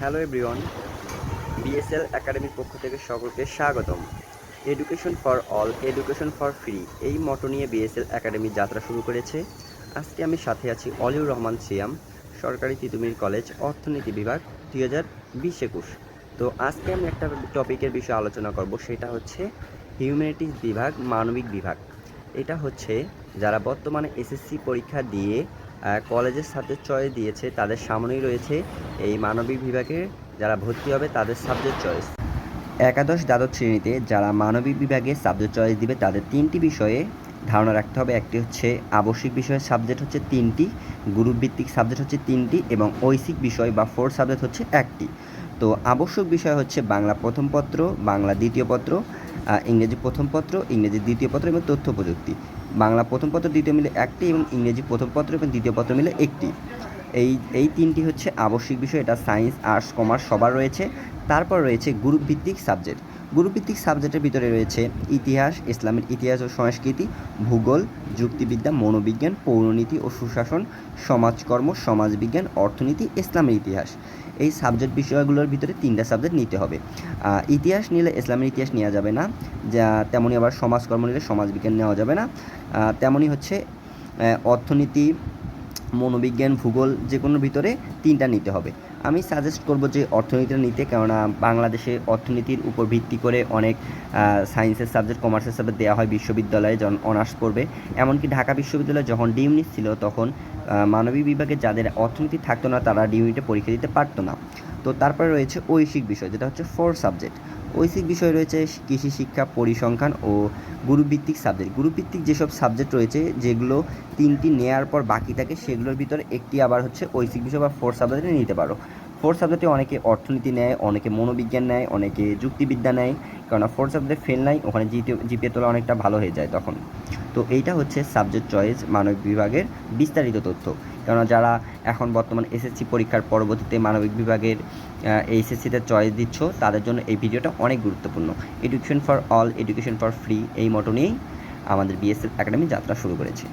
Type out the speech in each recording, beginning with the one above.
Hello everyone BSL একাডেমির পক্ষ থেকে সকলকে স্বাগতম। Education for all education for free এই মটো নিয়ে বিএসএল একাডেমি যাত্রা শুরু করেছে। আজকে আমি সাথে আছি অলিউর রহমান সিয়াম, সরকারি তিতুমির কলেজ, অর্থনীতি বিভাগ, দুই হাজার বিশ একুশ। তো আজকে আমি একটা টপিকের বিষয়ে আলোচনা করব, সেটা হচ্ছে হিউম্যানিটিস বিভাগ, মানবিক বিভাগ। এটা হচ্ছে যারা বর্তমানে এসএসসি পরীক্ষা দিয়ে কলেজের সাবজেক্ট চয়েস দিয়েছে, তাদের সামনেই রয়েছে এই মানবিক বিভাগে যারা ভর্তি হবে তাদের সাবজেক্ট চয়েস একাদশ দ্বাদশ শ্রেণীতে যারা মানবিক বিভাগে সাবজেক্ট চয়েস দিবে, তাদের তিনটি বিষয়ে ধারণা রাখতে হবে। একটি হচ্ছে আবশ্যিক বিষয়ের সাবজেক্ট হচ্ছে তিনটি গ্রুপ ভিত্তিক সাবজেক্ট হচ্ছে তিনটি এবং ঐশিক বিষয় বা ফোর সাবজেক্ট হচ্ছে একটি। তো আবশ্যক বিষয় হচ্ছে বাংলা প্রথম পত্র, বাংলা দ্বিতীয় পত্র ইংরেজি প্রথম পত্র, ইংরেজি দ্বিতীয় পত্র এবং তথ্য প্রযুক্তি। বাংলা প্রথম পত্র দ্বিতীয় মিলে একটি এবং ইংরেজি প্রথম পত্র এবং দ্বিতীয় পত্র মিলে একটি। এই এই তিনটি হচ্ছে আবশ্যিক বিষয়, এটা সায়েন্স, আর্টস, কমার্স সবার রয়েছে। তারপর রয়েছে গ্রুপ ভিত্তিক সাবজেক্ট। গ্রুপ ভিত্তিক সাবজেক্টের ভিতরে রয়েছে ইতিহাস, ইসলামের ইতিহাস ও সংস্কৃতি, ভূগোল, যুক্তিবিদ্যা, মনোবিজ্ঞান, পৌরনীতি ও সুশাসন, সমাজকর্ম, সমাজবিজ্ঞান, অর্থনীতি, ইসলামের ইতিহাস। এই সাবজেক্ট বিষয়গুলোর ভিতরে তিনটা সাবজেক্ট নিতে হবে। ইতিহাস নিলে ইসলামের ইতিহাস নেওয়া যাবে না, যা তেমনই আবার সমাজকর্ম নিলে সমাজবিজ্ঞান নেওয়া যাবে না। তেমনই হচ্ছে অর্থনীতি মনোবিজ্ঞান, ভূগোল যে কোনো ভিতরে তিনটা নিতে হবে। আমি সাজেস্ট করব যে অর্থনীতিটা নিতে, কেননা বাংলাদেশে অর্থনীতির উপর ভিত্তি করে অনেক সায়েন্সের সাবজেক্ট কমার্সের সাবজেক্ট দেওয়া হয় বিশ্ববিদ্যালয়ে যখন অনার্স পড়বে। এমনকি ঢাকা বিশ্ববিদ্যালয়ে যখন ডি ইউনিট ছিল তখন মানবিক বিভাগে যাদের অর্থনীতি থাকতো না, তারা ডি ইউনিটে পরীক্ষা দিতে পারতো না। তো তারপরে রয়েছে ঐশিক বিষয়, যেটা হচ্ছে ফোর সাবজেক্ট ঐশিক বিষয় রয়েছে কৃষি শিক্ষা পরিসংখ্যান ও গ্রুপভিত্তিক সাবজেক্ট গ্রুপভিত্তিক যেসব সাবজেক্ট রয়েছে, যেগুলো তিনটি নেয়ার পর বাকি থাকে, সেগুলোর ভিতরে একটি আবার হচ্ছে ঐশিক বিষয় বা ফোর সাবজেক্টে নিতে পারো। ফোর সাবজেক্টে অনেকে অর্থনীতি নেয়, অনেকে মনোবিজ্ঞান নেয়, অনেকে যুক্তিবিদ্যা নেয়, কেননা ফোর সাবজেক্টে ফেল নাই, ওখানে জিপে জিপিএ তোলা অনেকটা ভালো হয়ে যায় তখন। তো এইটা হচ্ছে সাবজেক্ট চয়েস মানব বিভাগের বিস্তারিত তথ্য। কেননা যারা এখন বর্তমান এসএসসি পরীক্ষার পরবর্তীতে মানবিক বিভাগের এইচএসসিতে চয়েস দিচ্ছ, তাদের জন্য এই ভিডিওটা অনেক গুরুত্বপূর্ণ। Education for all education for free এই মটো নিয়েই আমাদের বিএসএফ একাডেমি যাত্রা শুরু করেছে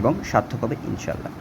এবং সার্থক হবে ইনশাল্লাহ